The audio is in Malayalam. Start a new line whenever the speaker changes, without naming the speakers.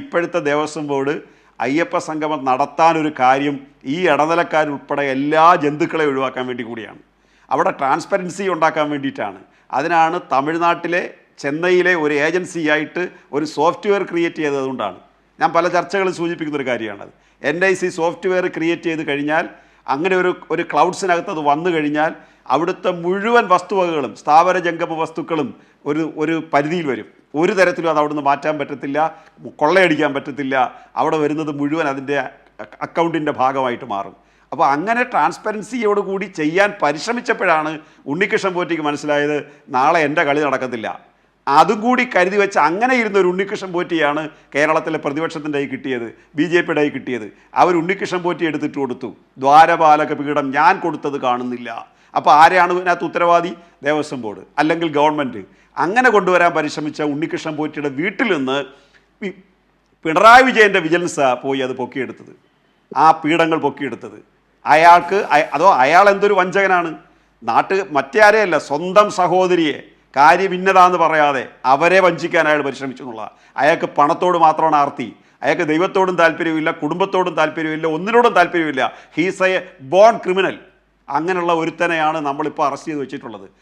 ഇപ്പോഴത്തെ ദേവസ്വം ബോർഡ് അയ്യപ്പ സംഗമം നടത്താനൊരു കാര്യം ഈ ഇടനിലക്കാരുൾപ്പെടെ എല്ലാ ജന്തുക്കളെ ഒഴിവാക്കാൻ വേണ്ടി കൂടിയാണ്. അവിടെ ട്രാൻസ്പെറൻസി ഉണ്ടാക്കാൻ വേണ്ടിയിട്ടാണ്. അതിനാണ് തമിഴ്നാട്ടിലെ ചെന്നൈയിലെ ഒരു ഏജൻസിയായിട്ട് ഒരു സോഫ്റ്റ്വെയർ ക്രിയേറ്റ് ചെയ്തതുകൊണ്ടാണ് ഞാൻ പല ചർച്ചകളും സൂചിപ്പിക്കുന്ന ഒരു കാര്യമാണത്. N I C software create ചെയ്ത് കഴിഞ്ഞാൽ അങ്ങനെ ഒരു ഒരു ക്ലൗഡ്സിനകത്ത് അത് വന്നു കഴിഞ്ഞാൽ അവിടുത്തെ മുഴുവൻ വസ്തുവകകളും സ്ഥാപന ജംഗമ വസ്തുക്കളും ഒരു ഒരു പരിധിയിൽ വരും. ഒരു തരത്തിലും അത് അവിടുന്ന് മാറ്റാൻ പറ്റത്തില്ല കൊള്ളയടിക്കാൻ പറ്റത്തില്ല. അവിടെ വരുന്നത് മുഴുവൻ അതിന്റെ അക്കൗണ്ടിന്റെ ഭാഗമായിട്ട് മാറും. അപ്പോൾ അങ്ങനെ ട്രാൻസ്പെറൻസിയോട് കൂടി ചെയ്യാൻ പരിശ്രമിച്ചപ്പോഴാണ് ഉണ്ണികൃഷ്ണൻ പോറ്റിക്ക് മനസ്സിലായത് നാളെ എന്റെ കളി നടക്കത്തില്ല. അതും കൂടി കരുതി വെച്ച് അങ്ങനെ ഇരുന്ന ഒരു ഉണ്ണികൃഷ്ണൻ പോറ്റിയാണ് കേരളത്തിലെ പ്രതിപക്ഷത്തിന്റെ കൈ കിട്ടിയത് ബി ജെ പിയുടെ കൈ കിട്ടിയത്. അവർ ഉണ്ണികൃഷ്ണൻ പോറ്റി എടുത്തിട്ട് കൊടുത്തു. ദ്വാരപാലക പീഠം ഞാൻ കൊടുത്തത് കാണുന്നില്ല. അപ്പോൾ ആരെയാണ് ഇതിനകത്ത് ഉത്തരവാദി? ദേവസ്വം ബോർഡ് അല്ലെങ്കിൽ ഗവൺമെന്റ് അങ്ങനെ കൊണ്ടുവരാൻ പരിശ്രമിച്ച ഉണ്ണികൃഷ്ണൻ പോറ്റിയുടെ വീട്ടിൽ നിന്ന് പിണറായി വിജയന്റെ വിജിലൻസ് പോയി അത് പൊക്കിയെടുത്തത്. ആ പീഠങ്ങൾ പൊക്കിയെടുത്തത്. അയാൾക്ക് അതോ അയാൾ എന്തൊരു വഞ്ചകനാണ്? നാട്ട് മറ്റേ ആരെയല്ല സ്വന്തം സഹോദരിയെ കാര്യമിന്നതാന്ന് പറയാതെ അവരെ വഞ്ചിക്കാൻ അയാൾ പരിശ്രമിച്ചു അയാൾക്ക് പണത്തോട് മാത്രമാണ് ആർത്തി. അയാൾക്ക് ദൈവത്തോടും താല്പര്യമില്ല കുടുംബത്തോടും താല്പര്യമില്ല ഒന്നിനോടും താല്പര്യമില്ല ഹീസ് എ ബോൺ ക്രിമിനൽ അങ്ങനെയുള്ള ഒരുത്തനെയാണ് നമ്മളിപ്പോൾ അറസ്റ്റ് ചെയ്ത് വെച്ചിട്ടുള്ളത്.